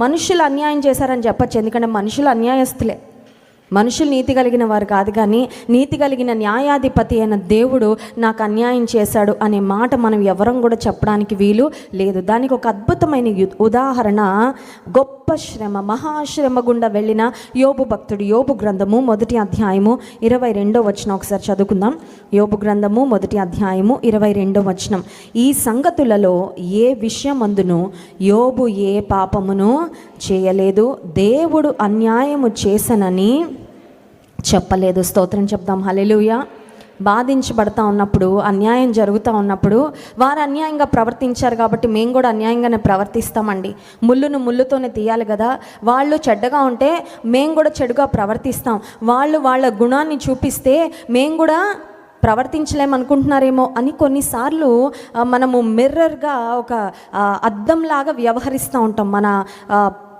మనుషులు అన్యాయం చేశారని చెప్పచ్చు. ఎందుకంటే మనుషులు అన్యాయస్తులే. మనుషులు నీతి కలిగిన వారు కాదు కానీ నీతి కలిగిన న్యాయాధిపతి అయిన దేవుడు నాకు అన్యాయం చేశాడు అనే మాట మనం ఎవరం కూడా చెప్పడానికి వీలు లేదు. దానికి ఒక అద్భుతమైన యు- ఉదాహరణ గొప్ప శ్రమ మహాశ్రమ గుండా వెళ్ళిన యోబు భక్తుడు. యోబు గ్రంథము మొదటి అధ్యాయము ఇరవై రెండో వచనం. ఒకసారి చదువుకుందాం. యోబు గ్రంథము మొదటి అధ్యాయము ఇరవై రెండో వచనం. ఈ సంగతులలో ఏ విషయమందును యోబు ఏ పాపమును చేయలేదు. దేవుడు అన్యాయము చేసనని చెప్పలేదు. స్తోత్రం చెప్దాం. హల్లెలూయా. బాధించబడతా ఉన్నప్పుడు అన్యాయం జరుగుతూ ఉన్నప్పుడు వారు అన్యాయంగా ప్రవర్తించారు కాబట్టి మేము కూడా అన్యాయంగానే ప్రవర్తిస్తామండి. ముళ్ళును ముళ్ళుతోనే తీయాలి కదా. వాళ్ళు చెడ్డగా ఉంటే మేము కూడా చెడుగా ప్రవర్తిస్తాం. వాళ్ళు వాళ్ళ గుణాన్ని చూపిస్తే మేము కూడా ప్రవర్తించలేమనుకుంటున్నారేమో అని కొన్నిసార్లు మనము మిర్రర్గా ఒక అద్దంలాగా వ్యవహరిస్తూ ఉంటాం మన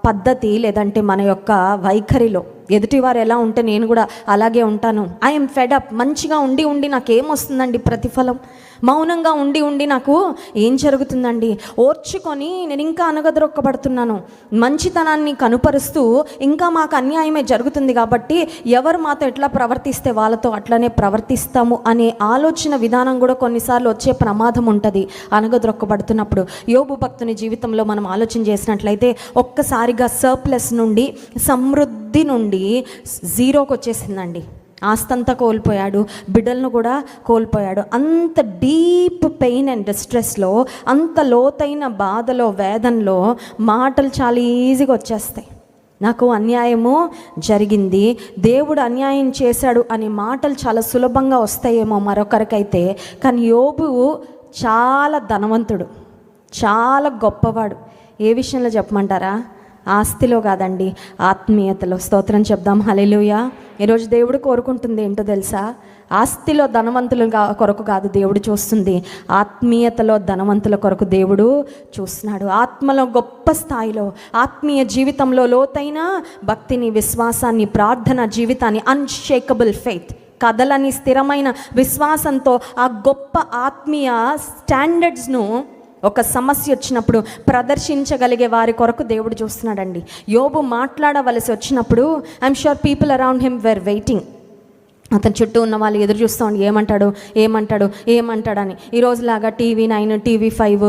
పద్ధతి లేదంటే మన యొక్క వైఖరిలో. ఎదుటివారు ఎలా ఉంటే నేను కూడా అలాగే ఉంటాను. ఐఎమ్ ఫెడప్ మంచిగా ఉండి ఉండి నాకేమొస్తుందండి ప్రతిఫలం? మౌనంగా ఉండి ఉండి నాకు ఏం జరుగుతుందండి? ఓర్చుకొని నేను ఇంకా అనగదరొక్కబడుతున్నాను మంచితనాన్ని కనుపరుస్తూ ఇంకా మాకు అన్యాయమే జరుగుతుంది కాబట్టి ఎవరు మాతో ఎట్లా ప్రవర్తిస్తే వాళ్ళతో అట్లనే ప్రవర్తిస్తాము అనే ఆలోచన విధానం కూడా కొన్నిసార్లు వచ్చే ప్రమాదం ఉంటుంది అనగదొక్కబడుతున్నప్పుడు యోబు భక్తుని జీవితంలో మనం ఆలోచన చేసినట్లయితే ఒక్కసారిగా సర్ప్లస్ నుండి సమృద్ధి నుండి జీరోకి వచ్చేసిందండి. ఆస్తంతా కోల్పోయాడు బిడ్డలను కూడా కోల్పోయాడు. అంత డీప్ పెయిన్ అండ్ డిస్ట్రెస్లో అంత లోతైన బాధలో వేదనలో మాటలు చాలా ఈజీగా వచ్చేస్తాయి. నాకు అన్యాయము జరిగింది దేవుడు అన్యాయం చేశాడు అనే మాటలు చాలా సులభంగా వస్తాయేమో మరొకరికైతే. కానీ యోబు చాలా ధనవంతుడు చాలా గొప్పవాడు. ఏ విషయంలో చెప్పమంటారా? ఆస్తిలో కాదండి ఆత్మీయతలో. స్తోత్రం చెప్దాం. హలెలుయా ఈరోజు దేవుడు కోరుకుంటుంది ఏంటో తెలుసా? ఆస్తిలో ధనవంతుల కొరకు కాదు దేవుడు చూస్తుంది. ఆత్మీయతలో ధనవంతుల కొరకు దేవుడు చూస్తున్నాడు. ఆత్మలో గొప్ప స్థాయిలో ఆత్మీయ జీవితంలో లోతైన భక్తిని విశ్వాసాన్ని ప్రార్థన జీవితాన్ని అన్షేకబుల్ ఫెయిత్ కథలని స్థిరమైన విశ్వాసంతో ఆ గొప్ప ఆత్మీయ స్టాండర్డ్స్ను ఒక సమస్య వచ్చినప్పుడు ప్రదర్శించగలిగే వారి కొరకు దేవుడు చూస్తున్నాడండి. యోబు మాట్లాడవలసి వచ్చినప్పుడు I'm sure people around him were waiting అతని చుట్టూ ఉన్న వాళ్ళు ఎదురు చూస్తూ ఉండి ఏమంటాడు? ఏమంటాడు? ఏమంటాడని. ఈ రోజులాగా టీవీ నైన్ టీవీ ఫైవ్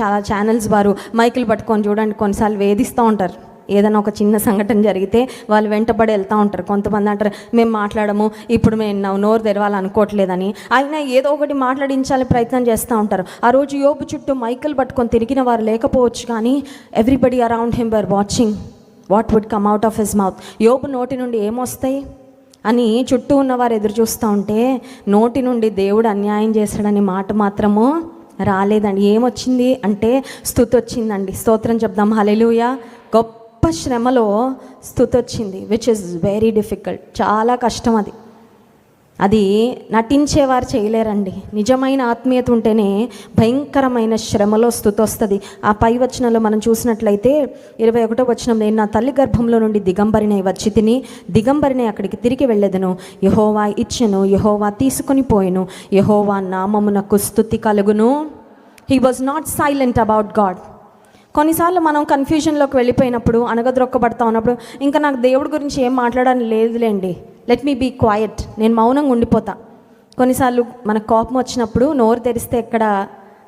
చాలా ఛానల్స్ వారు మైకులు పట్టుకొని చూడండి కొన్నిసార్లు వేధిస్తూ ఉంటారు. ఏదైనా ఒక చిన్న సంఘటన జరిగితే వాళ్ళు వెంటబడి వెళ్తూ ఉంటారు. కొంతమంది అంటారు మేము మాట్లాడము ఇప్పుడు మేము నా నోరు తెరవాలనుకోవట్లేదని. అయినా ఏదో ఒకటి మాట్లాడించాలి ప్రయత్నం చేస్తూ ఉంటారు. ఆ రోజు యోపు చుట్టూ మైకల్ పట్టుకొని తిరిగిన వారు లేకపోవచ్చు కానీ everybody around him were watching what would come out of his mouth యోపు నోటి నుండి ఏమొస్తాయి అని చుట్టూ ఉన్నవారు ఎదురు చూస్తూ ఉంటే నోటి నుండి దేవుడు అన్యాయం చేశాడని మాట మాత్రము రాలేదండి. ఏమొచ్చింది అంటే స్థుతి వచ్చిందండి స్తోత్రం చెప్దాం. హలెలుయ గొప్ప శ్రమలో స్థుతొచ్చింది విచ్ ఇస్ వెరీ డిఫికల్ట్ చాలా కష్టం అది. అది నటించేవారు చేయలేరండి. నిజమైన ఆత్మీయత ఉంటేనే భయంకరమైన శ్రమలో స్థుతి వస్తుంది ఆ పై వచనంలో మనం చూసినట్లయితే ఇరవై ఒకటో వచనం నేను నా తల్లి గర్భంలో నుండి దిగంబరినై వచ్చి తిని దిగంబరిని అక్కడికి తిరిగి వెళ్ళేదను. యహోవా ఇచ్చను యహోవా తీసుకొని పోయెను. యహోవా నామమునకు స్థుతి కలుగును. He was not silent about God కొన్నిసార్లు మనం కన్ఫ్యూజన్లోకి వెళ్ళిపోయినప్పుడు అనగద్రొక్కబడతా ఉన్నప్పుడు ఇంకా నాకు దేవుడి గురించి ఏం మాట్లాడని లేదులేండి. లెట్ మీ బీ క్వయట్ నేను మౌనంగా ఉండిపోతా. కొన్నిసార్లు మనకు కోపం వచ్చినప్పుడు నోరు తెరిస్తే ఎక్కడ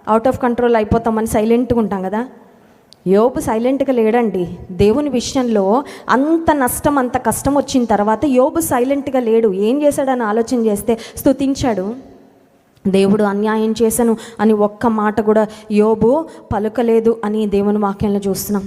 అవుట్ ఆఫ్ కంట్రోల్ అయిపోతామని సైలెంట్గా ఉంటాం కదా. యోబు సైలెంట్గా లేడండి. దేవుని విషయంలో అంత నష్టం అంత కష్టం వచ్చిన తర్వాత యోబు సైలెంట్గా లేడు. ఏం చేశాడని ఆలోచన చేస్తే స్తుతించాడు. దేవుడు అన్యాయం చేశాను అని ఒక్క మాట కూడా యోబు పలుకలేదు అని దేవుని వాక్యంలో చూస్తున్నాం.